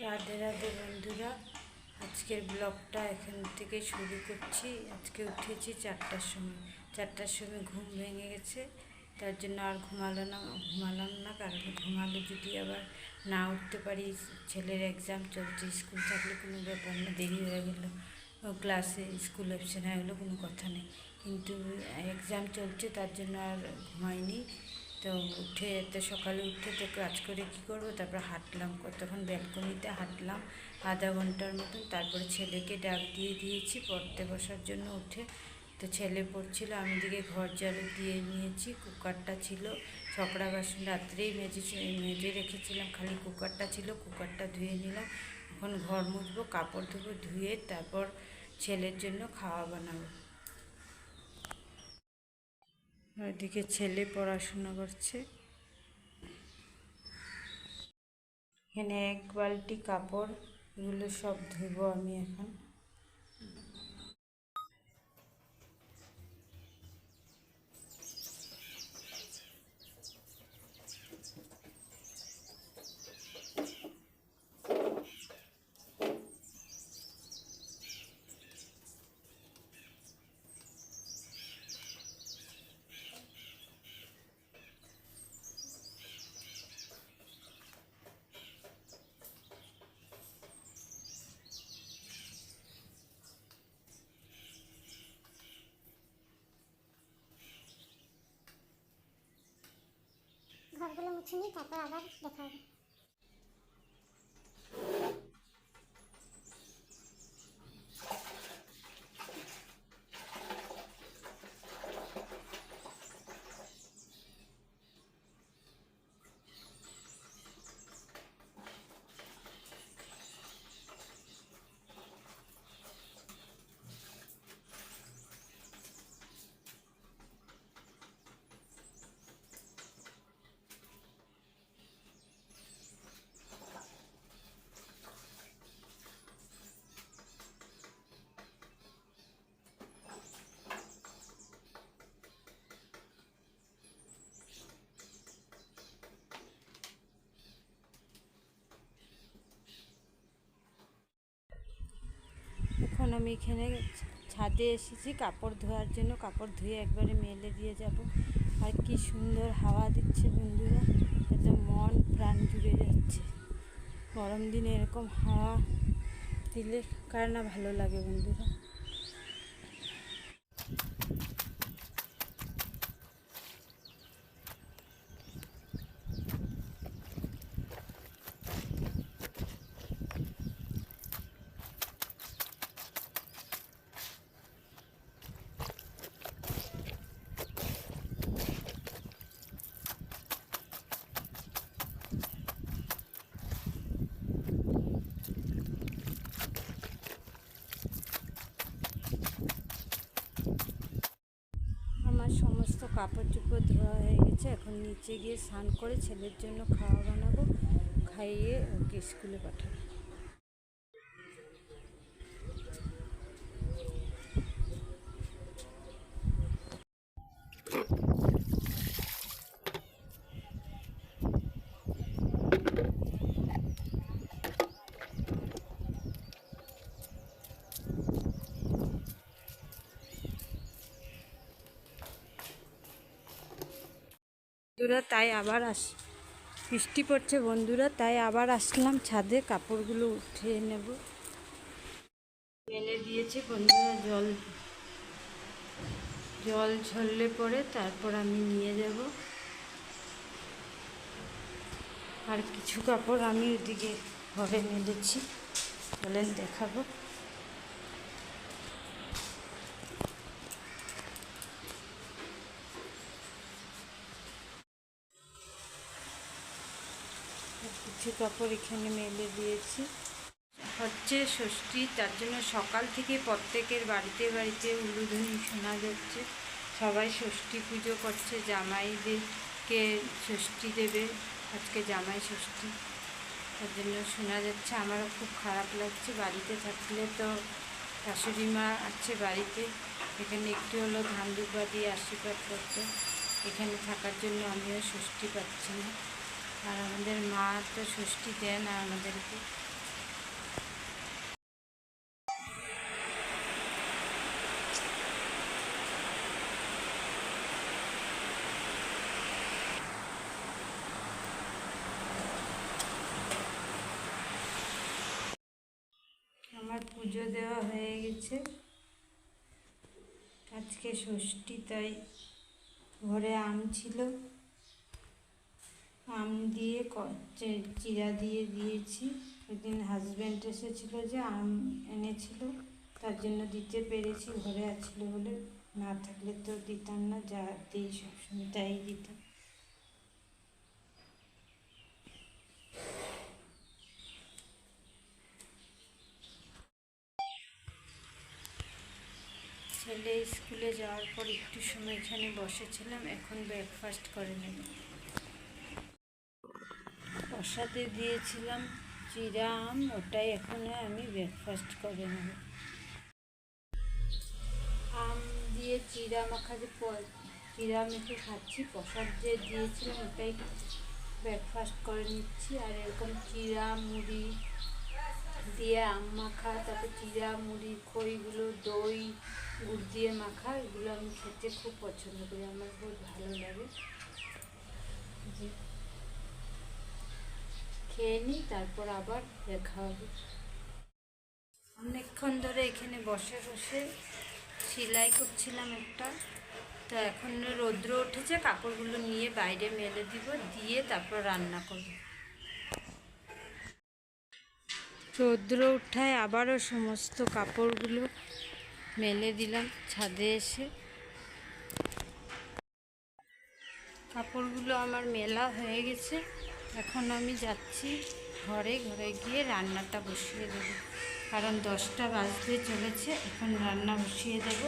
রাধে রাধে বন্ধুরা, আজকের ব্লগটা এখান থেকে শুরু করছি। আজকে উঠেছি চারটার সময়। চারটার সময় ঘুম ভেঙে গেছে, তার জন্য আর ঘুমালো না, ঘুমালাম না, কারণ ঘুমালে যদি আবার না উঠতে পারি, ছেলের এক্সাম চলছে, স্কুল থাকলে কোনো ব্যাপার না, দেরি হয়ে গেল। ক্লাসে স্কুল অপশন হয়ে গেলো, কোনো কথা নেই। কিন্তু এক্সাম চলছে, তার জন্য আর ঘুমাইনি। তো উঠে তো সকালে উঠে তো কাজ করে কি করব? তারপর হাঁটলাম, কতক্ষণ ব্যালকনিতে হাঁটলাম, আধা ঘণ্টার মতন। তারপরে ছেলেকে ডাক দিয়ে দিয়েছি, পড়তে বসার জন্য উঠে। তো ছেলে পড়ছিল, আমি দিকে ঘর ঝাড়ু দিয়ে নিয়েছি, কুকারটা ছিল ছকড়া বাসন রাত্রেই মেজে মেজে রেখেছিলাম, খালি কুকারটা ছিল, কুকারটা ধুয়ে নিলাম। এখন ঘর মুছবো, কাপড় ধুবো, ধুয়ে তারপর ছেলের জন্য খাওয়া বানাবো। ওইদিকে ছেলে পড়াশোনা করছে। এখানে এক বালতি কাপড় এগুলো সব ধুবো আমি এখন। ঘরগুলো মুছে নিই তারপর আবার দেখা হবে। এখন আমি এখানে ছাদে এসেছি, কাপড় ধোয়ার জন্য। কাপড় ধুয়ে একবারে মেলে দিয়ে যাব। আর কি সুন্দর হাওয়া দিচ্ছে বন্ধুরা। এতে মন প্রাণ জুড়ে যাচ্ছে। গরম দিনে এরকম হাওয়া দিলে কার না ভালো লাগে বন্ধুরা আমার সমস্ত কাপড় চোপড় ধোয়া হয়ে গেছে। এখন নিচে গিয়ে স্নান করে ছেলের জন্য খাওয়া বানাবো। খাইয়ে ওকে স্কুলে পাঠাবো। বন্ধুরা, তাই আবার আস, বৃষ্টি পড়ছে বন্ধুরা, তাই আবার আসলাম ছাদে, কাপড়গুলো উঠিয়ে নেব। মেলে দিয়েছে বন্ধুরা জল। জল ঝরলে পরে তারপর আমি নিয়ে যাব। আর কিছু কাপড় আমি ওদিকে ঘরে মেলেছি, বলেন দেখাবো। কিছু কাপড় এখানে মেলে দিয়েছি। হচ্ছে ষষ্ঠী, তার জন্য সকাল থেকে প্রত্যেকের বাড়িতে বাড়িতে উলুধ্বনি শোনা যাচ্ছে। সবাই ষষ্ঠী পুজো করছে, জামাইদেরকে ষষ্ঠী দেবে, আজকে জামাই ষষ্ঠী। তার জন্য শোনা যাচ্ছে, আমারও খুব খারাপ লাগছে, বাড়িতে থাকলে তো শাশুড়ি মা আছে বাড়িতে, এখানে একটু হলো ধান দুব্বা দিয়ে আশীর্বাদ করতে, এখানে থাকার জন্য আমিও ষষ্ঠী পাচ্ছি না। আর আমাদের মা তো ষষ্ঠী দেন আর আমাদেরকে। আমার পুজো দেওয়া হয়ে গেছে। আজকে ষষ্ঠী, তাই ঘরে আম ছিল। আম দিয়ে চিরা দিয়ে দিয়েছি। ওইদিন হাজব্যান্ড এসেছিল যে আম এনেছিল, তার জন্য দিতে পেরেছি, ঘরে আছিল বলে। না থাকলে তো দিতাম না, যা দিই সবসময় তাই দিতাম। ছেলে স্কুলে যাওয়ার পর একটু সময় এখানে বসেছিলাম, এখন ব্রেকফাস্ট করে নেব। প্রসাদে দিয়েছিলাম চিরা আম, ওটাই এখন আমি ব্রেকফাস্ট করে নেব। আম দিয়ে চিরা মাখা যে প- চিরা মেখে খাচ্ছি, প্রসাদ যে দিয়েছিলাম ওটাই ব্রেকফাস্ট করে নিচ্ছি। আর এরকম চিরা, মুড়ি দিয়ে আম মাখা, তারপর চিরা, মুড়ি, খইগুলো, দই, গুড় দিয়ে মাখা, এগুলো আমি খেতে খুব পছন্দ করি, আমার বহুত ভালো লাগে যে খেয়ে নিই, তারপর আবার দেখা হবে। অনেকক্ষণ ধরে এখানে বসে বসে সেলাই করছিলাম একটা। তো এখন রৌদ্র উঠেছে, কাপড়গুলো নিয়ে বাইরে মেলে দিব, দিয়ে তারপর রান্না করব। রৌদ্র উঠায় আবারও সমস্ত কাপড়গুলো মেলে দিলাম ছাদে এসে। কাপড়গুলো আমার মেলা হয়ে গেছে। এখন আমি যাচ্ছি ঘরে ঘরে গিয়ে রান্নাটা বসিয়ে দেবো। কারণ দশটা বাজতে চলেছে, এখন রান্না বসিয়ে দেব।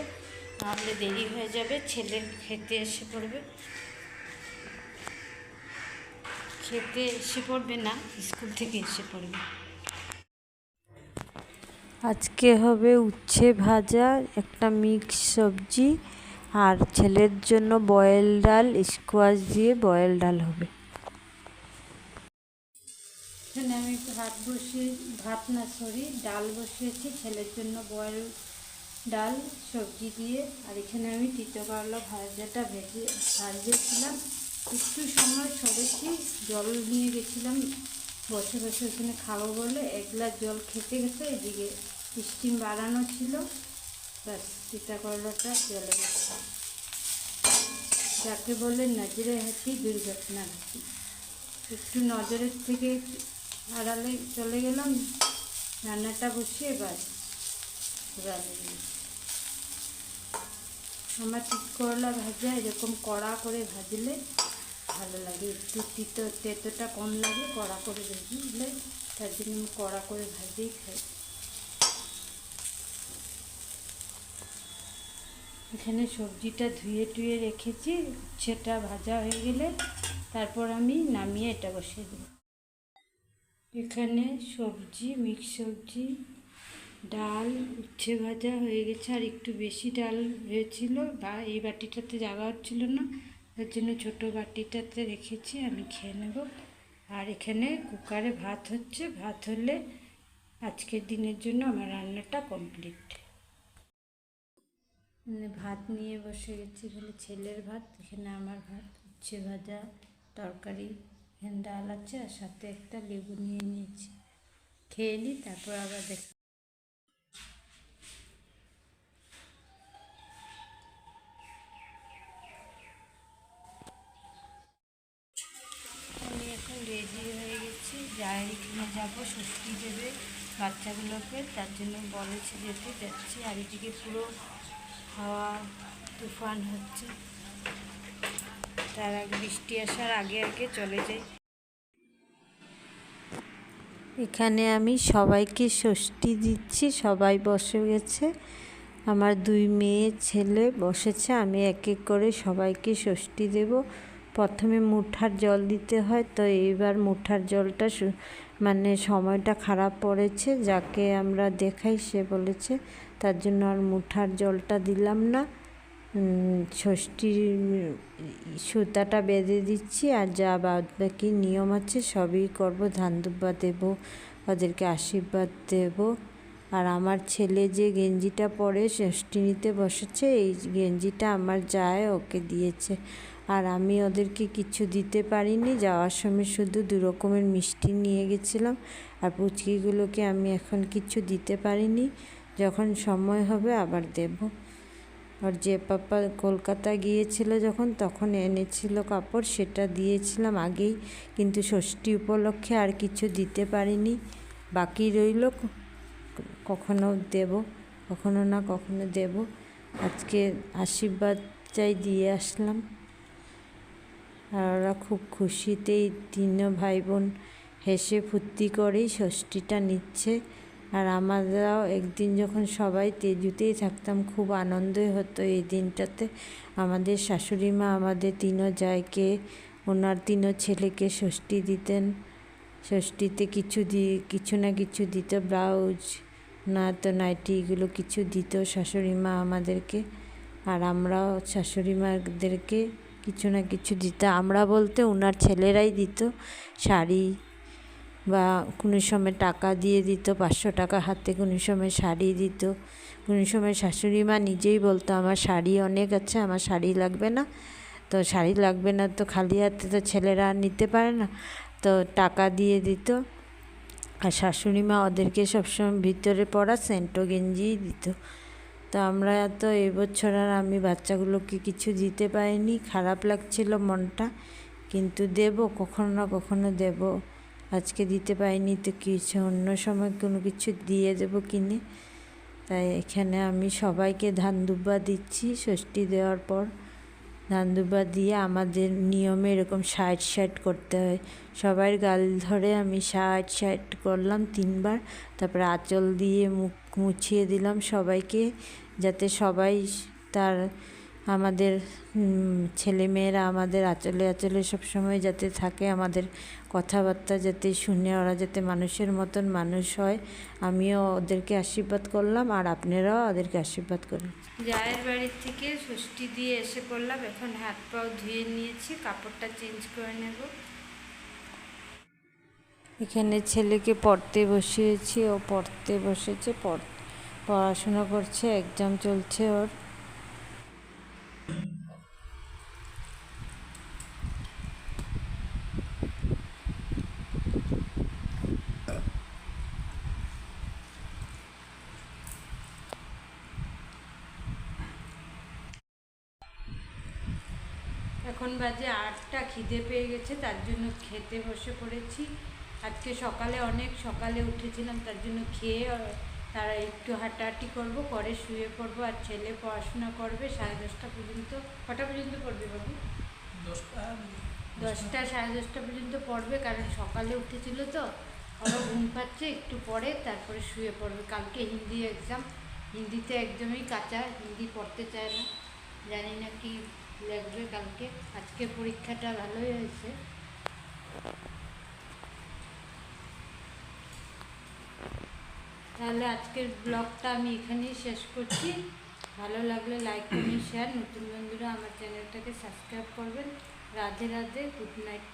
নাহলে দেরি হয়ে যাবে, ছেলে খেতে এসে পড়বে। খেতে এসে পড়বে না, স্কুল থেকে এসে পড়বে। আজকে হবে উচ্ছে ভাজা, একটা মিক্স সবজি, আর ছেলের জন্য বয়েল ডাল, স্কোয়াশ দিয়ে বয়েল ডাল হবে। ভাত বসিয়ে, ভাত না সরি, ডাল বসিয়েছি, ছেলের জন্য বয়েল ডাল, সবজি দিয়ে। আর এখানে আমি তিতো করলা ভাজাটা ভেজে ভাজিয়েছিলাম একটু সময় সরেছি, জল নিয়ে গেছিলাম। বসে বসে ওখানে খাব বলে এক গ্লাস জল খেতে খেতে এদিকে স্টিম বাড়ানো ছিল। ব্যাস, তিতা করলাটা জলে গেছে। যাকে বলে নজরে হাসি, দুর্ঘটনা হাসি একটু নজরের থেকে আড়ালে চলে গেলাম, রান্নাটা বসিয়ে বাস রান্না আমার ঠিক করলা ভাজা, এরকম কড়া করে ভাজলে ভালো লাগে। একটু তিতো, তেতোটা কম লাগে, কড়া করে ভাজলে তার জন্য আমি কড়া করে ভাজেই খাই। এখানে সবজিটা ধুয়ে টুয়ে রেখেছি, সেটা ভাজা হয়ে গেলে তারপর আমি নামিয়ে এটা বসিয়ে দেব। এখানে সবজি, মিক্স সবজি, ডাল, উচ্ছে ভাজা হয়ে গেছে, আর একটু বেশি ডাল হয়েছিল বা এই বাটিটাতে যাওয়া হচ্ছিল না। তার জন্য ছোটো বাটিটাতে রেখেছি, আমি খেয়ে নেব। আর এখানে কুকারে ভাত হচ্ছে, ভাত হলে আজকের দিনের জন্য আমার রান্নাটা কমপ্লিট। মানে ভাত নিয়ে বসে গেছি, এখানে ছেলের ভাত, এখানে আমার ভাত, উচ্ছে ভাজা, তরকারি। ডাল আছে আর সাথে একটা লেবু নিয়ে নিয়েছি। খেয়ে নিই তারপর আবার দেখ আমি এখন রেডি হয়ে গেছি। যাই এখানে যাব ষষ্ঠী দেবে বাচ্চাগুলোকে। তার জন্য বলেছে যেতে যাচ্ছি। আর এদিকে পুরো হাওয়া তুফান হচ্ছে। তার আগে বৃষ্টি আসার আগে আগে চলে যাই। এখানে আমি সবাইকে ষষ্ঠী দিচ্ছি, সবাই বসে গেছে। আমার দুই মেয়ে ছেলে বসেছে, আমি এক এক করে সবাইকে ষষ্ঠী দেব। প্রথমে মুঠার জল দিতে হয়, তো এইবার মুঠার জলটা মানে সময়টা খারাপ পড়েছে, যাকে আমরা দেখাই সে বলেছে, তার জন্য আর মুঠার জলটা দিলাম না। ষষ্ঠীর সুতাটা বেঁধে দিচ্ছি আর যা বাদ বাকি নিয়ম আছে সবই করব ধান দুব্বা দেবো, ওদেরকে আশীর্বাদ দেব। আর আমার ছেলে যে গেঞ্জিটা পরে ষষ্ঠী নিতে বসেছে, এই গেঞ্জিটা আমার যায় ওকে দিয়েছে। আর আমি ওদেরকে কিছু দিতে পারিনি, যাওয়ার সময় শুধু দু রকমের মিষ্টি নিয়ে গেছিলাম আর পুচকিগুলোকে আমি এখন কিছু দিতে পারিনি। যখন সময় হবে আবার দেব। আর যে পাপা কলকাতা গিয়েছিল যখন, তখন এনেছিল কাপড়, সেটা দিয়েছিলাম আগেই, কিন্তু ষষ্ঠী উপলক্ষে আর কিছু দিতে পারিনি। বাকি রইল কখনো দেব, কখনো না, কখনো দেব। আজকে আশীর্বাদ চাই দিয়ে আসলাম। আর ওরা খুব খুশিতেই তিন ভাই বোন হেসে ফুর্তি করেই ষষ্ঠীটা নিচ্ছে। আর আমাদেরও একদিন যখন সবাই তেজুতেই থাকতাম, খুব আনন্দই হতো এই দিনটাতে। আমাদের শাশুড়ি মা আমাদের তিনও জায়কে ওনার তিনও ছেলেকে ষষ্ঠী দিতেন। ষষ্ঠীতে কিছু দি, কিছু না কিছু দিত, ব্লাউজ না তো নাইটি, এগুলো কিছু দিত শাশুড়ি মা আমাদেরকে। আর আমরাও শাশুড়ি মাদেরকে কিছু না কিছু দিত। আমরা বলতে ওনার ছেলেরাই দিত শাড়ি বা কোনো সময় টাকা দিয়ে দিত, পাঁচশো টাকা হাতে, কোনো সময় শাড়ি দিত। কোনো সময় শাশুড়ি মা নিজেই বলতো, আমার শাড়ি অনেক আছে, আমার শাড়ি লাগবে না। তো শাড়ি লাগবে না তো খালি হাতে তো ছেলেরা নিতে পারে না। তো টাকা দিয়ে দিত। আর শাশুড়ি মা ওদেরকে সবসময় ভিতরে পড়া সেন্টো গেঞ্জিই দিত। তো আমরা তো এবছর আর আমি বাচ্চাগুলোকে কিছু দিতে পারিনি। খারাপ লাগছিল মনটা। কিন্তু দেব, কখনো না কখনো দেব। আজকে দিতে পারিনি তো কিছু, অন্য সময় কোনো কিছু দিয়ে দেবো কিনে। তাই এখানে আমি সবাইকে ধান দুব্বা দিচ্ছি, ষষ্ঠী দেওয়ার পর ধান দুব্বা দিয়ে আমাদের নিয়মে এরকম সাইড সাইড করতে হয়। সবার গাল ধরে আমি সাইড সাইড করলাম তিনবার, তারপরে আঁচল দিয়ে মুখ মুছিয়ে দিলাম সবাইকে, যাতে সবাই তার আমাদের ছেলেমেয়েরা আমাদের আঁচলে আঁচলে সবসময় যাতে থাকে আমাদের কথাবার্তা যাতে শুনে ওরা যাতে মানুষের মতন মানুষ হয় আমিও ওদেরকে আশীর্বাদ করলাম আর আপনারাও ওদেরকে আশীর্বাদ করুন। জায়ের বাড়ির থেকে ষষ্ঠী দিয়ে এসে পড়লাম এখন হাত পাও ধুয়ে নিয়েছি কাপড়টা চেঞ্জ করে নেব। এখানে ছেলেকে পড়তে বসিয়েছি ও পড়তে বসেছে পড় পড়াশোনা করছে এক্সাম চলছে ওর। এখন বাজে আটটা খিদে পেয়ে গেছে তার জন্য খেতে বসে পড়েছি। আজকে সকালে অনেক সকালে উঠেছিলাম তার জন্য খেয়ে তারা একটু হাঁটাহাঁটি করব পরে শুয়ে পড়ব আর ছেলে পড়াশোনা করবে সাড়ে দশটা পর্যন্ত। কটা পর্যন্ত পড়বে বাবু? দশটা সাড়ে দশটা পর্যন্ত পড়বে কারণ সকালে উঠেছিল তো। ওরা ঘুম পাচ্ছে একটু পরে তারপরে শুয়ে পড়বে। কালকে হিন্দি এক্সাম হিন্দিতে একদমই কাঁচা হিন্দি পড়তে চায় না। জানি না কি লাগবে কালকে। আজকে পরীক্ষাটা ভালোই হয়েছে। তাহলে আজকের ব্লগটা আমি এখানেই শেষ করছি। ভালো লাগলে লাইক কমেন্ট শেয়ার নতুন বন্ধুরা আমার চ্যানেলটাকে সাবস্ক্রাইব করবেন। Radhe Radhe good night